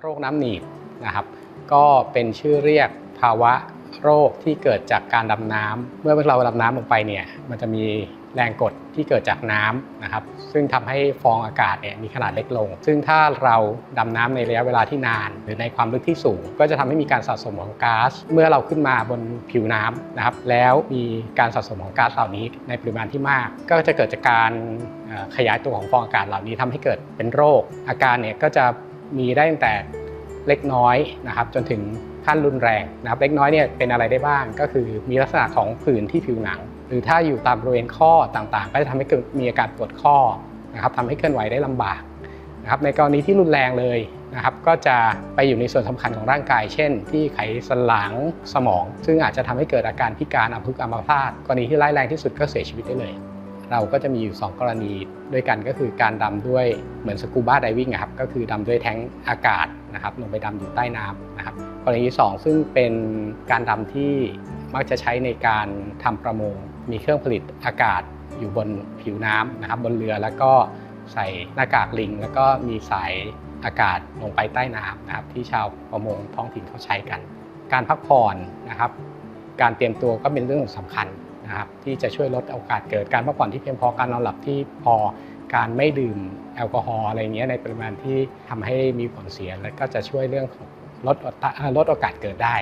โรคน้ำหนีบนะครับ ก็เป็นชื่อเรียกภาวะโรคที่เกิดจากการดำน้ำเมื่อเราดำน้ำลงไปเนี่ยมันจะมีแรงกดที่เกิดจากน้ำนะครับ ซึ่งทำให้ฟองอากาศเนี่ยมีขนาดเล็กลง ซึ่งถ้าเราดำน้ำในระยะเวลาที่นาน หรือในความลึกที่สูง ก็จะทำให้มีการสะสมของก๊าซเมื่อเราขึ้นมาบนผิวน้ำนะครับ แล้วมีการสะสมของก๊าซเหล่านี้ในปริมาณที่มาก ก็จะเกิดจากการขยายตัวของฟองอากาศเหล่านี้ทำให้เกิดเป็นโรค อาการเนี่ยก็จะ มีได้ตั้งแต่เล็กน้อยนะครับจนถึงขั้นรุนแรงนะครับ เล็กน้อยเนี่ยเป็นอะไรได้บ้าง ก็คือมีลักษณะของผื่นที่ผิวหนัง หรือถ้าอยู่ตามบริเวณข้อต่างๆ ก็จะทำให้เกิดมีอาการปวดข้อนะครับทำให้เคลื่อนไหวได้ลำบากนะครับในกรณีที่รุนแรงเลยนะครับ ก็จะไปอยู่ในส่วนสำคัญของร่างกาย เช่น ที่ไขสันหลังสมอง ซึ่งอาจจะทำให้เกิดอาการพิการอัมพฤกษ์อัมพาตกรณีที่ร้ายแรงที่สุดก็เสียชีวิตได้เลย เราก็จะมีอยู่ 2 กรณีด้วยกันก็คือการดำด้วยเหมือนสกูบ้าไดวิ่งครับก็คือดำด้วยแท้งอากาศนะครับลงไปดำอยู่ใต้น้ำนะครับกรณีที่ 2 ซึ่งเป็นการดำที่มักจะใช้ในการทำประมงมีเครื่องผลิตอากาศอยู่บนผิวน้ำนะครับบนเรือแล้วก็ใส่หน้ากากลิง แล้วก็มีสายอากาศลงไปใต้น้ำนะครับที่ชาวประมงท้องถิ่นเขาใช้กัน การพักผ่อนนะครับ การเตรียมตัวก็เป็นเรื่องสำคัญ นะครับที่จะช่วยลดโอกาสเกิดการพักผ่อนที่เพียงพอการนอนหลับที่พอการไม่ดื่มแอลกอฮอล์อะไรเงี้ยในปริมาณที่ทำให้มีผลเสีย และก็จะช่วยเรื่องของลดลดโอกาสเกิดได้